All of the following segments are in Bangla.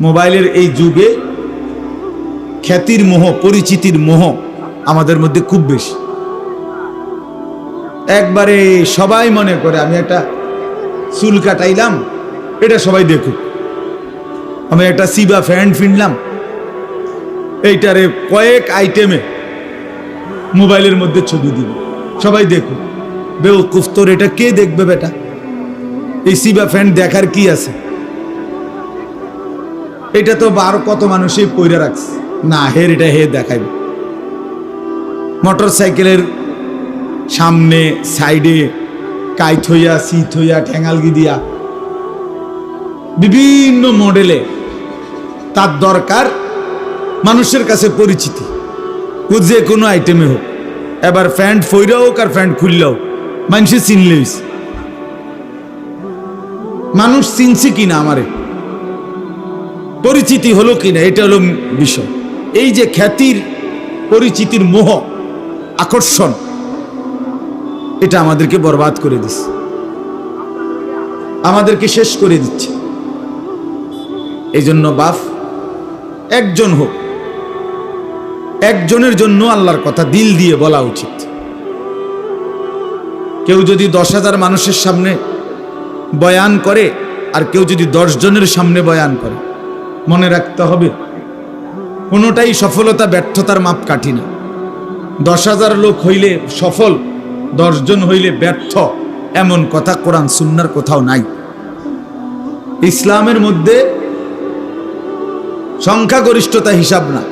মোবাইলের এই যুগে খ্যাতির মোহ, পরিচিতির মোহ আমাদের মধ্যে খুব বেশি। একবারে সবাই মনে করে, আমি একটা চুল কাটাইলাম, এটা সবাই দেখুক। আমি একটা সিবা ফ্যান ফিনলাম এইটারে কয়েক আইটেমে মোবাইলের মধ্যে ছবি দিব। সবাই দেখুক। বেউকুফ তোর এটা কে দেখবে বেটা? এই সিবা ফ্যান দেখার কি আছে? এটা তো বারো কত মানুষই পইরা রাখছে। না, হের এটা হে দেখাইবে। মোটর সাইকেলের সামনে, সাইডে কাইত হইয়া, সিট হইয়া ঠেঙালগি দিয়া বিভিন্ন মডেলে তার দরকার মানুষের কাছে পরিচিতি। ও যে কোনো আইটেমে হোক। এবার প্যান্ট ফইরা হোক আর প্যান্ট খুললেও মানুষে চিনলেইস মানুষ চিনছে কিনা আমারে? পরিচিতি হলো কিনা এটা হলো বিষয়। এই যে খ্যাতির পরিচিতির মোহ, আকর্ষণ, এটা আমাদেরকে বরবাদ করে দিচ্ছে। আমাদেরকে শেষ করে দিচ্ছে। এই জন্য বাপ, একজন হোক, একজনের জন্য আল্লাহর কথা দিল দিয়ে বলা উচিত। কেউ যদি দশ হাজার মানুষের সামনে বয়ান করে, আর কেউ যদি দশ জনের সামনে বয়ান করে মনে রাখতে হবে, কোনোটাই সফলতা, ব্যর্থতার মাপ কাঠি না। দশ হাজার লোক হইলে সফল দশজন হইলে ব্যর্থ, এমন কথা কোরআন সুন্নার কোথাও নাই। ইসলামের মধ্যে সংখ্যাগরিষ্ঠতা হিসাব না।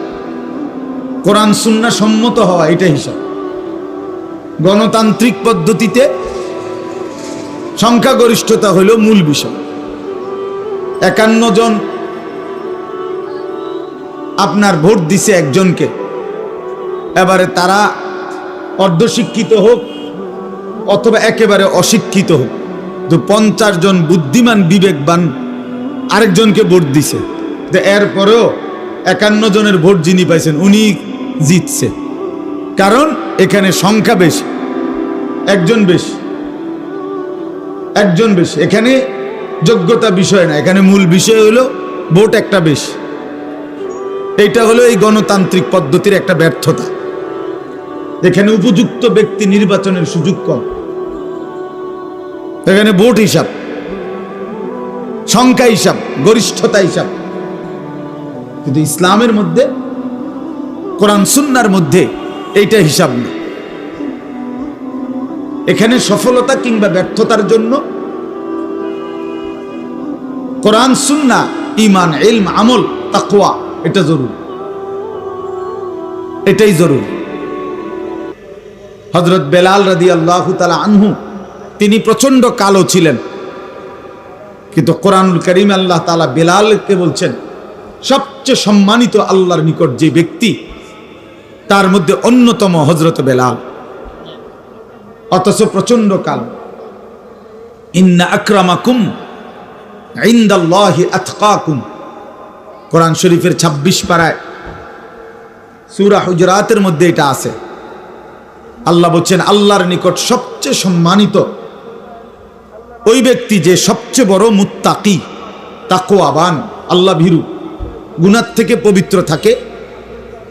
কোরআন সুন্না সম্মত হওয়া এটা হিসাব। গণতান্ত্রিক পদ্ধতিতে সংখ্যাগরিষ্ঠতা হইল মূল বিষয়। একান্ন জন আপনার ভোট দিছে একজনকে। এবারে তারা অর্ধশিক্ষিত হোক অথবা একেবারে অশিক্ষিত হোক তো পঞ্চাশ জন বুদ্ধিমান বিবেকবান আরেকজনকে ভোট দিছে। তো এরপরেও একান্ন জনের ভোট যিনি পাইছেন, উনি জিতছে। কারণ এখানে সংখ্যা বেশি, একজন বেশি একজন বেশি। এখানে যোগ্যতা বিষয় না, এখানে মূল বিষয় হলো ভোট একটা বেশি। এইটা হলো এই গণতান্ত্রিক পদ্ধতির একটা ব্যর্থতা। এখানে উপযুক্ত ব্যক্তি নির্বাচনের সুযোগ কম। এখানে ভোট হিসাব, সংখ্যা হিসাব, গরিষ্ঠতা হিসাব। কিন্তু ইসলামের মধ্যে, কোরআন সুন্নার মধ্যে এইটা হিসাব না এখানে সফলতা কিংবা ব্যর্থতার জন্য কোরআন, সুন্না ইমান ইলম, আমল, তাকওয়া এটা জরুরি। এটাই জরুর। হজরত বেলাল রাদি আল্লাহ তালা আনহু, তিনি প্রচণ্ড কালো ছিলেন। কিন্তু কোরআনুল করিম আল্লাহ তালা বেলালকে বলছেন, সবচেয়ে সম্মানিত আল্লাহর নিকট যে ব্যক্তি, তার মধ্যে অন্যতম হজরত বেলাল। অথচ প্রচণ্ড কাল। ইন্না আক্রামাকুম ইন্দাল্লাহি আতকাকুম। কোরআন শরীফের ২৬ পাড়ায় সূরা হুজরাতের মধ্যে এটা আছে। আল্লাহ বলছেন, আল্লাহর নিকট সবচেয়ে সম্মানিত ওই ব্যক্তি যে সবচেয়ে বড় মুত্তাকি তাকোয়াবান আল্লাহ ভীরু গুনার থেকে পবিত্র থাকে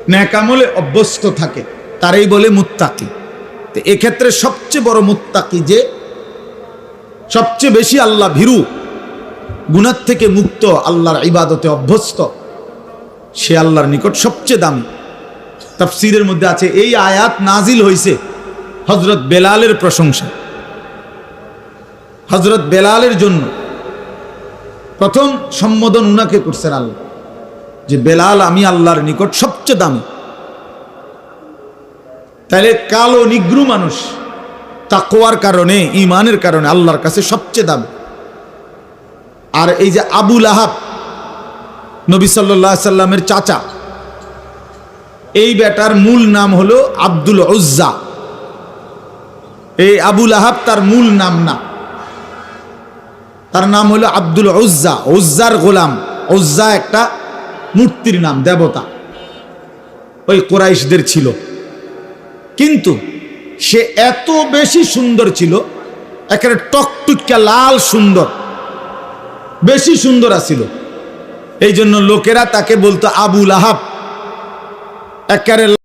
ন্যাকামলে অভ্যস্ত থাকে, তারাই বলে মুত্তাকি। তো এক্ষেত্রে সবচেয়ে বড় মুত্তাকি যে সবচেয়ে বেশি আল্লাহ ভীরু গুনার থেকে মুক্ত আল্লাহর ইবাদতে অভ্যস্ত। সে আল্লাহর নিকট সবচেয়ে দামি। তাফসিরের মধ্যে আছে, এই আয়াত নাজিল হইছে হজরত বেলালের প্রশংসা হজরত বেলালের জন্য প্রথম সম্বোধন উনাকে করছেন আল্লাহ, যে বেলাল, আমি আল্লাহর নিকট সবচেয়ে দামি। তাহলে কালো নিগ্রু মানুষ তাকোয়ার কারণে ইমানের কারণে আল্লাহর কাছে সবচেয়ে দামি। আর এই যে আবুল আহাব নবী সাল্লাহ সাল্লামের চাচা, এই বেটার মূল নাম হলো আব্দুল উজ্জা। এই আবুল আহাব তার মূল নাম না। তার নাম হলো আব্দুল উজ্জা। উজ্জার গোলাম। উজ্জা একটা মূর্তির নাম, দেবতা। ওই কোরাইশদের ছিল। কিন্তু সে এত বেশি সুন্দর ছিল, একেবারে টকটুকা লাল সুন্দর। বেশি সুন্দর আছিল। এই জন্য লোকেরা তাকে বলতো আবুল আহাব একেবারে